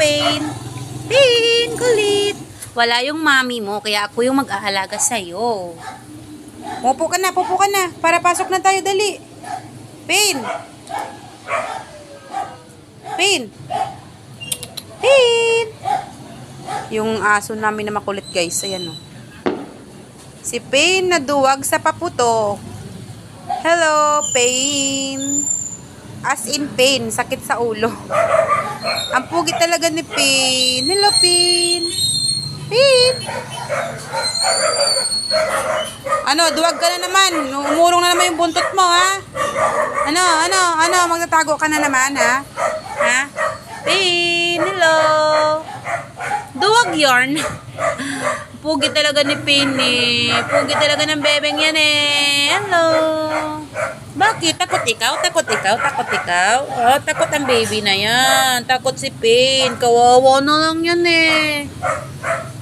Pain. Pain, kulit. Wala yung mami mo, kaya ako yung mag-aalaga sa'yo. Pupo ka na, pupo ka na. Para pasok na tayo, dali. Pain. Pain. Pain. Yung aso namin na makulit, guys. Ayan, oh. Si Pain na duwag sa paputok. Hello, Pain. As in pain, sakit sa ulo. Ang pugi talaga ni Pain. Hello, Pain. Pain. Ano, duwag ka na naman. Umurong na naman yung buntot mo, ha? Ano, ano, ano, magtatago ka na naman, ha? Ha? Pain, hello. Duwag yarn. Pugi talaga ni Pain, eh. Pugi talaga ng bebeng yan, eh. Hello. Bakit? Takot ikaw? Takot ikaw? Takot ikaw? Oh, takot ang baby na yan. Takot si Pain. Kawawa na lang yan, eh.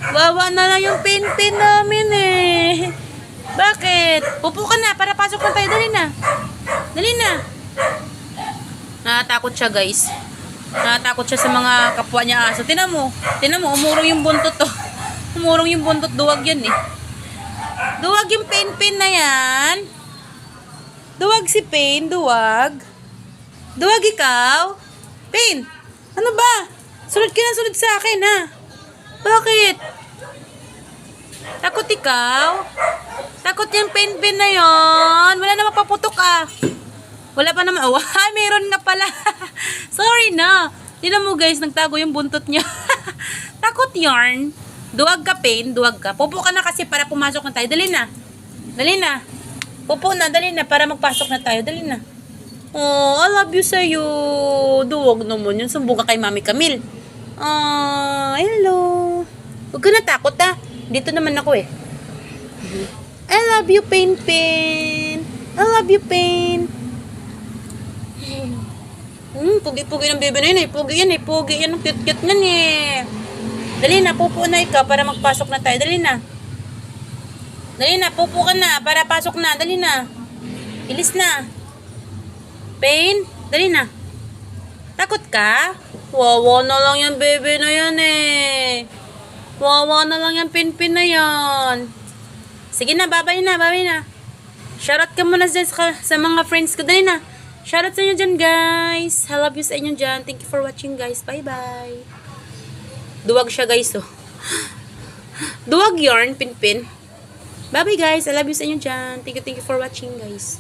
Wawa na lang yung Pain-Pain namin, eh. Bakit? Pupo ka na para pasok na tayo. Dali na. Dali na. Natatakot siya, guys. Natatakot siya sa mga kapwa niya aso. Tinan mo. Tinan mo, umurong yung buntot to. Umurong yung buntot. Duwag yan eh. Duwag yung pain-pain na yan. Duwag si Pain. Duwag. Duwag ikaw. Pain. Ano ba? Sunod ka na sunod sa akin ha. Bakit? Takot ikaw? Takot yung pain-pain na yon. Wala na mapaputok ah. Wala pa naman. Oh, ay, meron nga pala. Sorry na. Tignan mo guys, nagtago yung buntot niya. Takot yarn. Duwag ka, pain. Duwag ka. Pupo ka na kasi para pumasok na tayo. Dali na. Dali na. Pupo na. Dali na para magpasok na tayo. Dali na. Oh, I love you sa'yo. Duwag naman yun. Sumbong ka kay Mami Camille. Ah, hello. Huwag ka natakot ah. Dito naman ako eh. I love you, Pain Pain. I love you, Pain. Hmm, pugi-pugi ng bebe na yun eh. Pugi yan eh. Pugi yan. Ang cute-cute nan eh. Dali na, pupo na ikaw para magpasok na tayo. Dali na. Dali na, pupo ka na para pasok na. Dali na. Ilis na. Pain, dali na. Takot ka? Wawa na lang yan, bebe na yan eh. Wawa na lang yan, pinpin na yan. Sige na, babay na, babay na. Shoutout ka muna dyan sa, sa mga friends ko. Dali na. Shoutout sa inyo dyan, guys. I love you sa inyo dyan. Thank you for watching, guys. Bye-bye. Duwag siya, guys, oh. Duwag yarn, pinpin. Bye-bye, guys. I love you sa inyo dyan. Thank you, thank you for watching, guys.